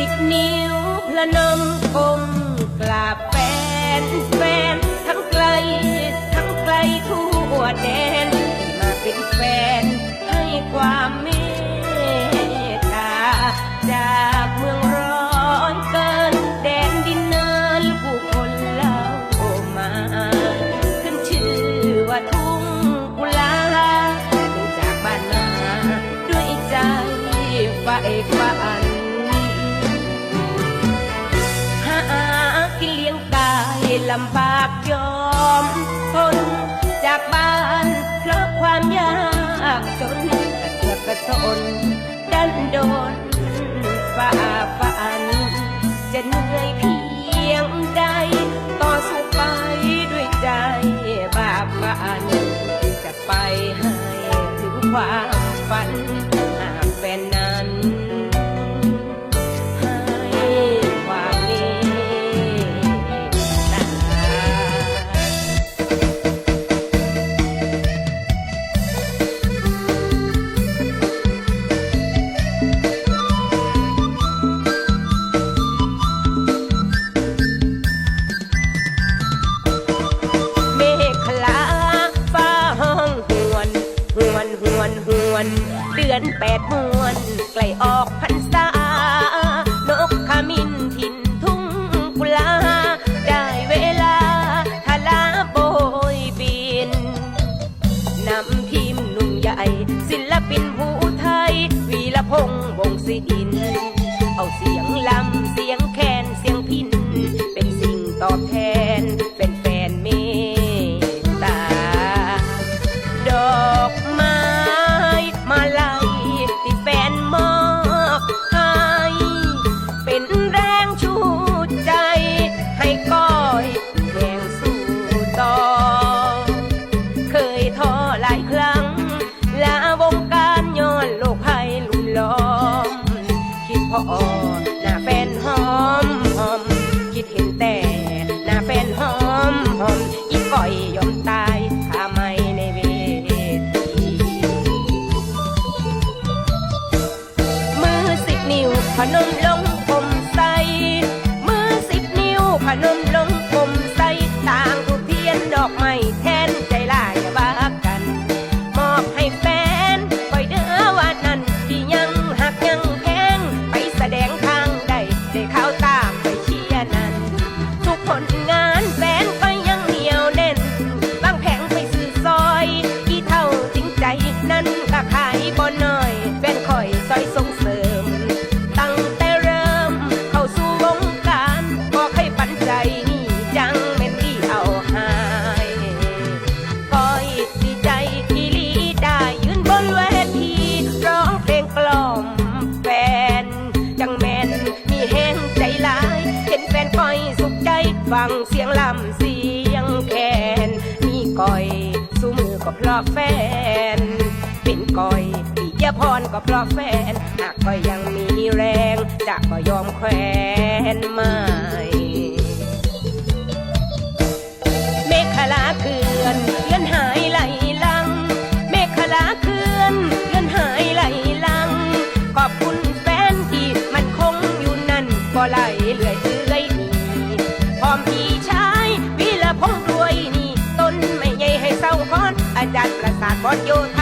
นิ้วพระนมกลมกราบแฟนแฟนทั้งไกล ทั้งไกลทั่วแดน ลำบากยอมทนจากบ้านเพราะความยากจนกระเสือกกระสนดันโดนฝ่าฟัน จะเหนื่อยเพียงใด ต่อสู้ไปด้วยใจบาปบันจะไปให้ถึงความฝัน อนแปดมวนใกล้ออกพรรษานกขมินถิ่นทุ่งกุลา ได้เวลาทลาโบยบินนำทีมหนุ่มใหญ่ ศิลปินผู้ไทย วีละพงษ์วงศิดิน เอาเสียงลำเสียงแคนเสียงพิน นิ้วพนมลงผมใส มือสิบนิ้วพนมลงผมใสต่างทูกเทียนดอกไม้แทนใจลายบ้ากัน มอบให้แฟนปล่อยเด้อว่านั้นที่ยังหักยังแพงไปแสดงทางใดได้เข้าตามไปเชียร์นั้น ทุกผลงานแฟนก็ยังเหนียวแน่นบางแผงไปซื้อซอย กี่เท่าจริงใจนั้นก็ขายบ่น้ ฟังเสียงลำเสียงแคนมีก่อยสู้มือก็เพราะแฟน เป็นก่อยปิยพรก็เพราะแฟน หากก็ยังมีแรง จะก็ยอมแควนไม่เมฆลาเขื่อนเลื่อนหายไหลลัง เมฆลาเขื่อนเลื่อนหายไหลลัง ขอบคุณแฟนที่มันคงอยู่นั่นก็ไหลเลืา